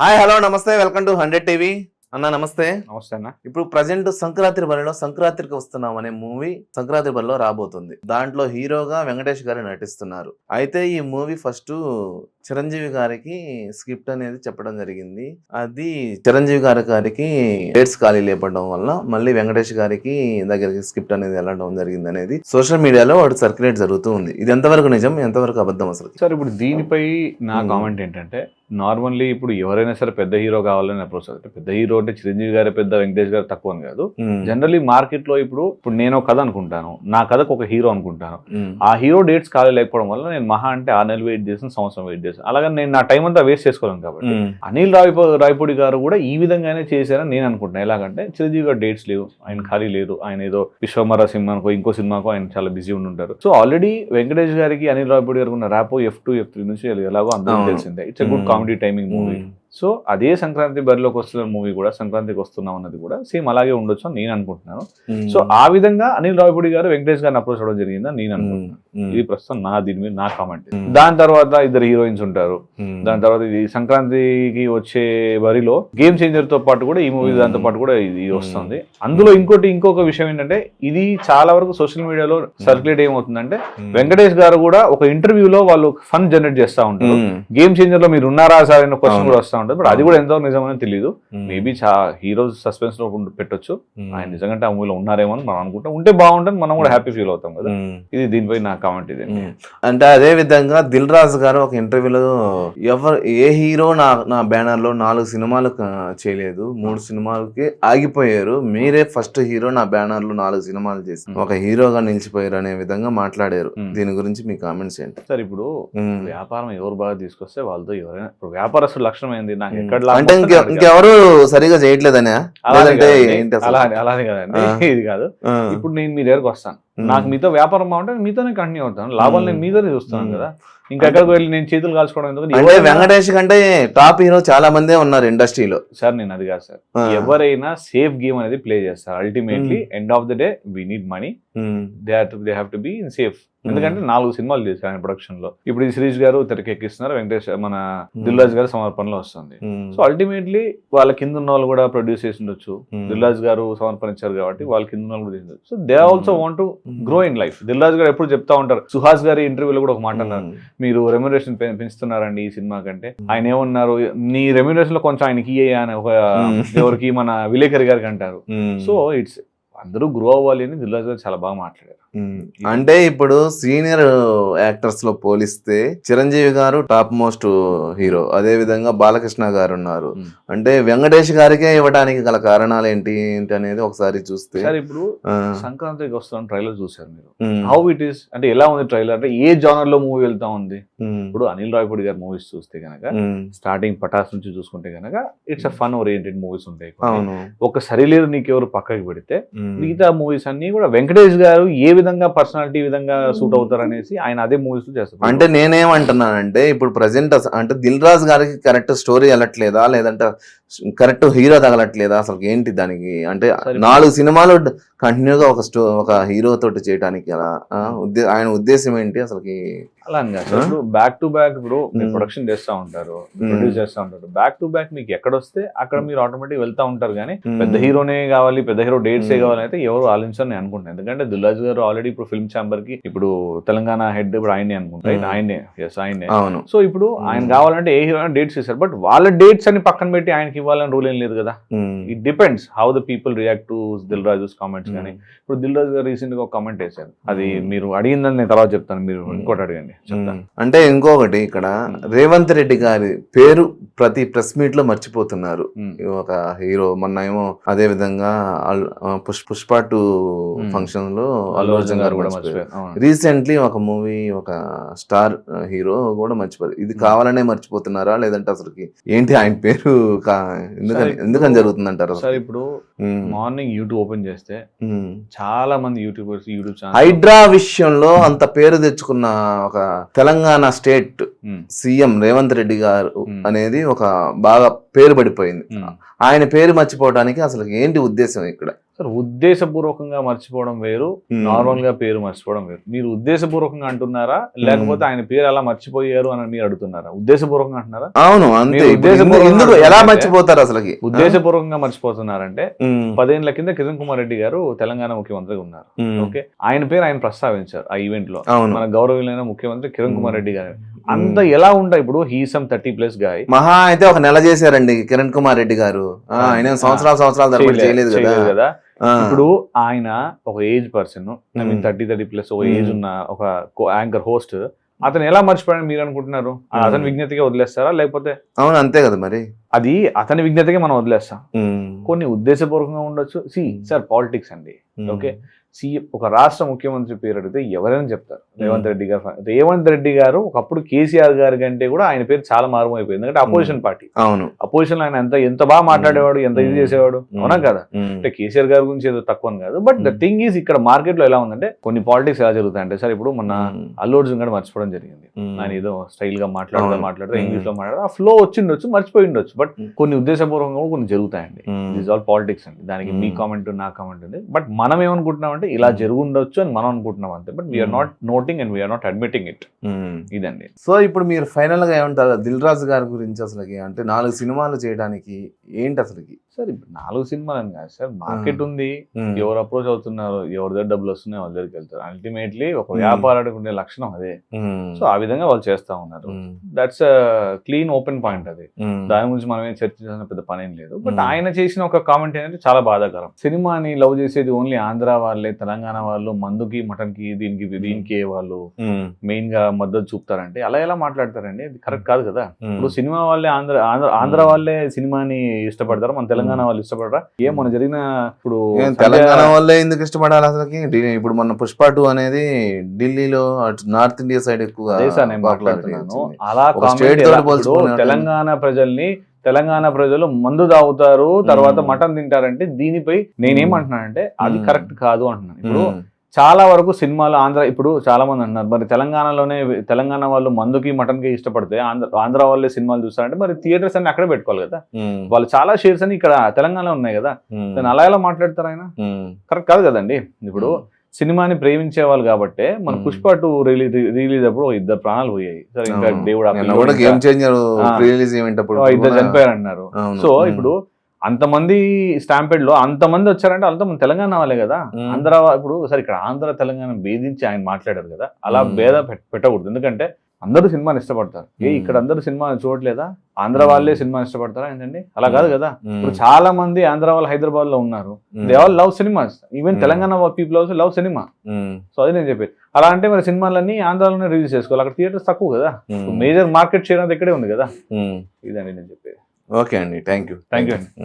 Hi hello నమస్తే welcome to hundred TV అన్న నమస్తే. నమస్తే అన్న. ఇప్పుడు ప్రజెంట్ సంక్రాంతి బరిలో సంక్రాంతికి వస్తున్నాం అనే మూవీ సంక్రాంతి బరిలో రాబోతుంది. దాంట్లో హీరోగా వెంకటేష్ గారు నటిస్తున్నారు. అయితే ఈ మూవీ ఫస్ట్ చిరంజీవి గారికి స్క్రిప్ట్ అనేది చెప్పడం జరిగింది. అది చిరంజీవి గారి గారికి డేట్స్ ఖాళీ లేపడం వల్ల మళ్ళీ వెంకటేష్ గారికి దగ్గరికి స్క్రిప్ట్ అనేది వెళ్ళడం జరిగింది అనేది సోషల్ మీడియాలో వాటి సర్క్యులేట్ జరుగుతూ ఉంది. ఇది ఎంతవరకు నిజం? ఎంతవరకు అబద్ధం అసలు? సార్ ఇప్పుడు దీనిపై నా. కామెంట్ ఏంటంటే నార్మల్లీ ఇప్పుడు ఎవరైనా సరే పెద్ద హీరో కావాలని అప్రోచ్ అవుతారు పెద్ద హీరో అంటే చిరంజీవి గారి పెద్ద వెంకటేష్ గారు తక్కువ అని కాదు. జనరల్లీ మార్కెట్లో ఇప్పుడు ఇప్పుడు నేను ఒక కథ అనుకుంటాను. నా కథకు ఒక హీరో అనుకుంటాను. ఆ హీరో డేట్స్ ఖాళీ లేకపోవడం వల్ల నేను మహా అంటే ఆరు నెలలు వెయిట్ చేసిన సంవత్సరం వెయిట్ చేసాను అలాగే నేను నా టైం అంతా వేస్ట్ చేసుకోలేను కాబట్టి. అనిల్ రావిపో రాయపూడి గారు కూడా ఈ విధంగానే చేశారని నేను అనుకుంటున్నాను ఎలాగంటే చిరంజీవి గారు డేట్స్ లేవు ఆయన ఖాళీ లేదు ఆయన ఏదో విశ్వమర సినిమాకో ఇంకో సినిమాకో ఆయన చాలా బిజీ ఉండి ఉంటారు. సో ఆల్రెడీ వెంకటేష్ గారికి అనిల్ రావిపూడి గారికి ఉన్న rapport F two F three నుంచి ఎలాగో అందరికీ అవును. తెలిసిందే. It's good comedy timing movie so అదే సంక్రాంతి బరిలోకి వస్తున్న మూవీ కూడా సంక్రాంతికి వస్తున్నాం అన్నది కూడా సేమ్ అలాగే ఉండొచ్చు అని నేను అనుకుంటున్నాను. సో ఆ విధంగా అనిల్ రావిపూడి గారు వెంకటేష్ గారిని అప్రోచ్ అవ్వడం జరిగిందని నేను అనుకుంటున్నాను. ఇది ప్రస్తుతం నా దీని మీద నా కామెంట్. దాని తర్వాత ఇద్దరు హీరోయిన్స్ ఉంటారు. దాని తర్వాత ఇది సంక్రాంతికి వచ్చే వరిలో గేమ్ చేంజర్తో పాటు కూడా ఈ మూవీ. దాంతో పాటు కూడా ఇది వస్తుంది. అందులో ఇంకోటి ఇంకొక విషయం ఏంటంటే ఇది చాలా వరకు సోషల్ మీడియాలో సర్క్యులేట్ ఏమవుతుందంటే వెంకటేష్ గారు కూడా ఒక ఇంటర్వ్యూలో వాళ్ళు ఫన్ జనరేట్ చేస్తా ఉంటారు. గేమ్ చేంజర్లో మీరు ఉన్నారా సార్ అనే క్వశ్చన్. కూడా వస్తా ఉంటుంది బట్ అది కూడా ఎంతో నిజమని తెలియదు. మేబీ చా హీరో సస్పెన్స్లో పెట్టొచ్చు. ఆయన నిజంగా ఆ మూవీలో ఉన్నారేమో అని మనం అనుకుంటాం. ఉంటే బాగుంటుంది మనం కూడా హ్యాపీ ఫీల్ అవుతాం కదా. ఇది దీనిపై నా కామెంట్ ఇది. అంటే అదే విధంగా దిల్ రాజు గారు ఒక ఇంటర్వ్యూలో ఎవరు ఏ హీరో నా నా బ్యానర్లో నాలుగు సినిమాలు చేయలేదు. మూడు సినిమాలకి ఆగిపోయారు. మీరే ఫస్ట్ హీరో నా బ్యానర్లో నాలుగు సినిమాలు చేసి. ఒక హీరోగా నిలిచిపోయారు అనే విధంగా మాట్లాడారు. దీని గురించి మీ కామెంట్స్ ఏంటి? సార్ ఇప్పుడు. వ్యాపారం ఎవరు బాగా తీసుకొస్తే వాళ్ళతో ఎవరైనా ఇప్పుడు వ్యాపారస్తుల లక్షణం ఏంది? నాకు ఎక్కడ అంటే ఇంకెవరు సరిగా చేయట్లేదనే అలానే? అలానే అలానే కదండి. ఇది కాదు. ఇప్పుడు నేను మీ దగ్గరకు వస్తాను. నాకు మీతో వ్యాపారం బాగుంటే మీతోనే కంటిన్యూ అవుతాను లాభాలు నేను ఉమ్. మీతోనే చూస్తున్నాను. కదా ఇంకా ఎక్కడికి వెళ్ళి నేను చేతులు కాల్చుకోవడం ఎందుకు? అంటే వెంకటేష్ కంటే టాప్ హీరో చాలా మందే ఉన్నారు ఇండస్ట్రీలో. సార్ నేను అది కాదు సార్. ఎవరైనా సేఫ్ గేమ్ అనేది ప్లే చేస్తారు. Ultimately end of the day we need money they they have to be in safe ఎందుకంటే నాలుగు సినిమాలు చేశారు ఆయన ప్రొడక్షన్లో. ఇప్పుడు ఈ సిరీస్ గారు తెరకెక్కిస్తున్నారు వెంకటేష్ మన దిల్రాజ్ గారి సమర్పణలో వస్తుంది. సో అల్టిమేట్లీ వాళ్ళ కింద ఉన్న వాళ్ళు కూడా ప్రొడ్యూస్ చేసి ఉండొచ్చు. దిల్రాజ్ గారు సమర్పణించారు కాబట్టి వాళ్ళ కింద ఉన్న వాళ్ళు కూడా so they also want to grow in life Dil Raj గారు ఎప్పుడు చెప్తా ఉంటారు. సుహాస్ గారి ఇంటర్వ్యూలో కూడా ఒక మాట అన్నారు. మీరు రెమ్యునరేషన్ పెంచుతున్నారండి ఈ సినిమాకంటే ఆయన ఏమన్నారు? నీ రెమ్యునరేషన్లో కొంచెం ఆయనకి ఇయ్య అని ఒక. ఎవరికి? మన విలేకరి గారికి అంటారు. సో ఇట్స్ అందరూ గ్రో అవ్వాలి అని దిల్రాజ్ గారు చాలా బాగా మాట్లాడారు. అంటే ఇప్పుడు సీనియర్ యాక్టర్స్లో పోలిస్తే చిరంజీవి గారు టాప్ మోస్ట్ హీరో అదే విధంగా బాలకృష్ణ గారు ఉన్నారు. అంటే వెంకటేష్ గారికే ఇవ్వడానికి గల కారణాలు ఏంటి ఏంటి అనేది ఒకసారి చూస్తే ఇప్పుడు సంక్రాంతికి వస్తున్న ట్రైలర్ చూసారు మీరు. హౌ ఇట్ ఈస్ అంటే ఎలా ఉంది ట్రైలర్ అంటే ఏ జానర్లో మూవీ వెళ్తా ఉంది? ఇప్పుడు అనిల్ రావిపూడి గారి మూవీస్ చూస్తే కనుక ఉమ్, స్టార్టింగ్ పటాస్ నుంచి చూసుకుంటే కనుక it's a fun oriented movies ఉంటాయి ఒక సరిలేరు నీకెవరు పక్కకి పెడితే మిగతా మూవీస్ అన్ని కూడా వెంకటేష్ గారు ఏ విధంగా పర్సనాలిటీ విధంగా సూట్ అవుతారు అనేసి ఆయన అదే మూవీస్ చేస్తారు. అంటే నేనేమంటున్నానంటే ఇప్పుడు ప్రజెంట్ అంటే దిల్ రాజు గారికి కరెక్ట్ స్టోరీ వెళ్ళట్లేదా? లేదంటే కరెక్ట్ హీరో తగలట్లేదా? అసలు ఏంటి దానికి? అంటే. నాలుగు సినిమాలు కంటిన్యూగా ఒక స్టో ఒక హీరో తోటి చేయడానికి అలా ఉద్దే- ఆయన ఉద్దేశం ఏంటి అసలుకి? అలా అని కాదు సార్. ఇప్పుడు బ్యాక్ టు బ్యాక్ ఇప్పుడు మీరు. ప్రొడక్షన్ చేస్తా ఉంటారు. ప్రొడ్యూస్ చేస్తా ఉంటారు బ్యాక్ టు బ్యాక్ మీకు ఎక్కడ వస్తే అక్కడ మీరు ఆటోమేటిక్ వెళ్తా ఉంటారు కానీ. పెద్ద హీరోనే కావాలి పెద్ద హీరో డేట్స్ Hmm. కావాలి అయితే ఎవరు ఆలోచించని నేను అనుకుంటాను ఎందుకంటే దుల్లాజ్ గారు ఆల్రెడీ ఇప్పుడు ఫిల్మ్ ఛాంబర్కి ఇప్పుడు తెలంగాణ హెడ్ ఇప్పుడు ఆయనే అనుకుంటా. ఆయనే ఎస్ ఆయనే సో ఇప్పుడు ఆయన. కావాలంటే ఏ హీరో డేట్స్ ఇస్తారు బట్ వాళ్ళ డేట్స్ అని పక్కన పెట్టి ఆయనకి ఇవ్వాలని రూల్ ఏం లేదు కదా it depends how the people react to Dil Raju's comments కానీ ఇప్పుడు దిల్ రాజు గారు రీసెంట్గా ఒక కామెంట్ వేశారు అది. మీరు అడిగిందని నేను తర్వాత చెప్తాను మీరు. ఇంకోటి అడగండి. అంటే ఇంకొకటి ఇక్కడ. రేవంత్ రెడ్డి గారి పేరు ప్రతి ప్రెస్ మీట్లో మర్చిపోతున్నారు ఒక హీరో మొన్న ఏమో అదే విధంగా పుష్ పుష్ప టూ. ఫంక్షన్లో అల్లు అర్జున్ గారు కూడా మర్చిపోయారు. రీసెంట్లీ ఒక మూవీ ఒక స్టార్ హీరో కూడా మర్చిపోయారు. ఇది కావాలనే మర్చిపోతున్నారా? లేదంటే అసలుకి ఏంటి ఆయన పేరు? ఎందుకని జరుగుతుంది అంటారు సార్ ఇప్పుడు మార్నింగ్ యూట్యూబ్ ఓపెన్ చేస్తే చాలా మంది యూట్యూబర్స్ యూట్యూబ్ ఛానల్ హైడ్రా విషయంలో అంత పేరు తెచ్చుకున్న ఒక తెలంగాణ స్టేట్ సీఎం రేవంత్ రెడ్డి గారు. అనేది ఒక బాగా పేరు పడిపోయింది. ఆయన పేరు మర్చిపోవడానికి అసలు ఏంటి ఉద్దేశం ఇక్కడ? సార్ ఉద్దేశపూర్వకంగా మర్చిపోవడం వేరు నార్మల్గా పేరు మర్చిపోవడం వేరు. మీరు ఉద్దేశపూర్వకంగా అంటున్నారా? లేకపోతే ఆయన పేరు అలా మర్చిపోయారు అని మీరు అడుగుతున్నారా? ఉద్దేశపూర్వకంగా అంటున్నారా? అవును ఉద్దేశపూర్వకంగా ఎలా మర్చిపోతారు అసలుకి? ఉద్దేశపూర్వకంగా మర్చిపోతున్నారంటే ఉమ్, పదేళ్ళ కింద కిరణ్ కుమార్ రెడ్డి గారు తెలంగాణ ముఖ్యమంత్రిగా ఉన్నారు. ఓకే? ఆయన పేరు ఆయన ప్రస్తావించారు ఆ ఈవెంట్లో. మన గౌరవమైన ముఖ్యమంత్రి కిరణ్ కుమార్. రెడ్డి గారు. అంత ఎలా ఉంటాయి ఇప్పుడు? హీసమ్ థర్టీ ప్లస్ గాయ మహా అయితే ఒక నెల చేశారండి కిరణ్ కుమార్ రెడ్డి గారు. ఆయన సంవత్సరాల సంవత్సరాల చేయలేదు కదా. ఇప్పుడు ఆయన ఒక age person. Thirty thirty plus ఒక ఏజ్. ఉన్న ఒక యాంకర్ హోస్ట్ అతను ఎలా మర్చిపోయాడని మీరు అనుకుంటున్నారు. అతని విజ్ఞతగా వదిలేస్తారా? లేకపోతే అవును అంతే కదా మరి. అది అతని విజ్ఞతగా మనం వదిలేస్తాం. కొన్ని ఉద్దేశపూర్వకంగా ఉండొచ్చు. సి. సార్ పాలిటిక్స్ అండి. ఓకే సి ఒక రాష్ట్ర ముఖ్యమంత్రి పేరు అడిగితే ఎవరైనా చెప్తారు. రేవంత్ రెడ్డి గారు రేవంత్ రెడ్డి గారు ఒకప్పుడు కేసీఆర్ గారి కంటే కూడా ఆయన పేరు చాలా మారుమైపోయింది. ఎందుకంటే అపోజిషన్ పార్టీ. అవును. అపోజిషన్ ఆయన ఎంత ఎంత బాగా మాట్లాడేవాడు ఎంత ఇది. చేసేవాడు. అవునా కదా? అంటే కేసీఆర్ గారి గురించి ఏదో తక్కువ కాదు. But the. థింగ్ ఈజ్ ఇక్కడ మార్కెట్లో ఎలా ఉందంటే కొన్ని పాలిటిక్స్ ఎలా జరుగుతాయి అంటే సార్ ఇప్పుడు మొన్న అల్లు అర్జున్ గారు మర్చిపోవడం జరిగింది. ఆయన ఏదో స్టైల్గా. మాట్లాడుతూ ఉమ్. ఇంగ్లీష్లో మాట్లాడుతూ ఆ ఫ్లో వచ్చిండొచ్చు మర్చిపోయి ఉండొచ్చు. బట్. కొన్ని ఉద్దేశపూర్వకంగా కూడా కొన్ని జరుగుతాయండి. దిస్ ఆల్ పాలిటిక్స్ అండి. దానికి మీ. కామెంట్ నా కామెంట్ ఉంది. బట్ మనం ఏమనుకుంటున్నాం అంటే ఇలా ఉమ్. జరుగుండొచ్చు అని మనం అనుకుంటున్నాం అంతే. But we are. Not noting and we are not admitting it. ఇదండి. సో ఇప్పుడు మీరు ఫైనల్గా ఏమంటారు? దిల్ రాజు గారి గురించి అసలుకి అంటే నాలుగు సినిమాలు చేయడానికి ఏంటి అసలుకి? సార్ ఇప్పుడు నాలుగు సినిమాలు అని కాదు సార్ మార్కెట్ ఉంది. ఉమ్, ఎవరు అప్రోచ్ అవుతున్నారు ఎవరి దగ్గర డబ్బులు వస్తున్నాయి వాళ్ళ దగ్గరికి వెళ్తారు. అల్టిమేట్లీ ఒక Hmm. వ్యాపారానికి ఉండే లక్షణం అదే. సో ఆ విధంగా వాళ్ళు చేస్తా ఉన్నారు. దట్స్ క్లీన్ ఓపెన్ పాయింట్ అది. దాని గురించి మనం ఏం చర్చించాల్సిన పెద్ద పని ఏం లేదు. But Hmm. ఆయన చేసిన ఒక కామెంట్ ఏంటంటే చాలా బాధాకరం. సినిమాని లవ్ చేసేది ఓన్లీ ఆంధ్ర వాళ్ళే తెలంగాణ వాళ్ళు మందుకి మటన్కి దీనికి దీనికి వాళ్ళు మెయిన్గా మద్దతు చూపుతారంటే అలా ఎలా మాట్లాడతారండి? అది కరెక్ట్ కాదు కదా? ఇప్పుడు సినిమా వాళ్ళే ఆంధ్ర ఆంధ్ర ఆంధ్ర వాళ్ళే సినిమాని ఇష్టపడతారు? మన తెలంగాణ వాళ్ళు ఇష్టపడరా? ఏం మన జరిగిన ఇప్పుడు తెలంగాణ వాళ్ళే ఎందుకు ఇష్టపడాలి అసలుకి? ఇప్పుడు మన పుష్ప టూ అనేది ఢిల్లీలో నార్త్ ఇండియా సైడ్ ఎక్కువ అదే సార్ నేను popularity మాట్లాడుతున్నాను. అలా తెలంగాణ ప్రజల్ని తెలంగాణ ప్రజలు మందు తాగుతారు తర్వాత. మటన్ తింటారంటే దీనిపై నేనేమంటున్నానంటే అది. కరెక్ట్ కాదు అంటున్నాను. ఇప్పుడు చాలా వరకు సినిమాలు ఆంధ్ర ఇప్పుడు చాలా మంది అంటున్నారు మరి తెలంగాణలోనే తెలంగాణ వాళ్ళు మందుకి మటన్కి ఇష్టపడితే ఆంధ్ర ఆంధ్ర వాళ్ళే సినిమాలు చూస్తారంటే మరి థియేటర్స్ అన్ని అక్కడే పెట్టుకోవాలి కదా. వాళ్ళు చాలా షేర్స్ అని ఇక్కడ తెలంగాణలో ఉన్నాయి కదా. దాన్ని అలా ఎలా మాట్లాడతారు ఆయన? కరెక్ట్ కాదు కదండి. ఇప్పుడు సినిమాని ప్రేమించే వాళ్ళు కాబట్టి మన. పుష్ప టూ రిలీజ్ రిలీజ్ అప్పుడు ఇద్దరు ప్రాణాలు పోయాయి సరే ఇంకా. దేవుడు ఇద్దరు చనిపోయారు అన్నారు. సో ఇప్పుడు అంతమంది స్టాంపెడ్లో అంతమంది వచ్చారంటే అంత మన తెలంగాణ వాళ్ళే కదా. ఆంధ్ర ఇప్పుడు సరే ఇక్కడ ఆంధ్ర తెలంగాణ భేదించి ఆయన మాట్లాడారు కదా అలా. భేద పెట్- పెట్టకూడదు ఎందుకంటే అందరూ సినిమాని ఇష్టపడతారు. ఏ. ఇక్కడ అందరూ సినిమా చూడలేదా ఆంధ్ర. వాళ్ళే సినిమా ఇష్టపడతారా ఏంటండి? అలా కాదు కదా. ఇప్పుడు చాలా మంది ఆంధ్ర వాళ్ళు హైదరాబాద్లో ఉన్నారు they all love cinemas even. Telangana people also love cinema so అది నేను చెప్పేది. అలా అంటే మరి సినిమాలన్నీ ఆంధ్రాలోనే రిలీజ్ చేసుకోవాలి. అక్కడ థియేటర్స్ తక్కువ కదా. మేజర్ మార్కెట్ షేర్ ఇక్కడే ఉంది కదా. ఇదండి నేను చెప్పేది. ఓకే అండి. Thank you Thank you. Um.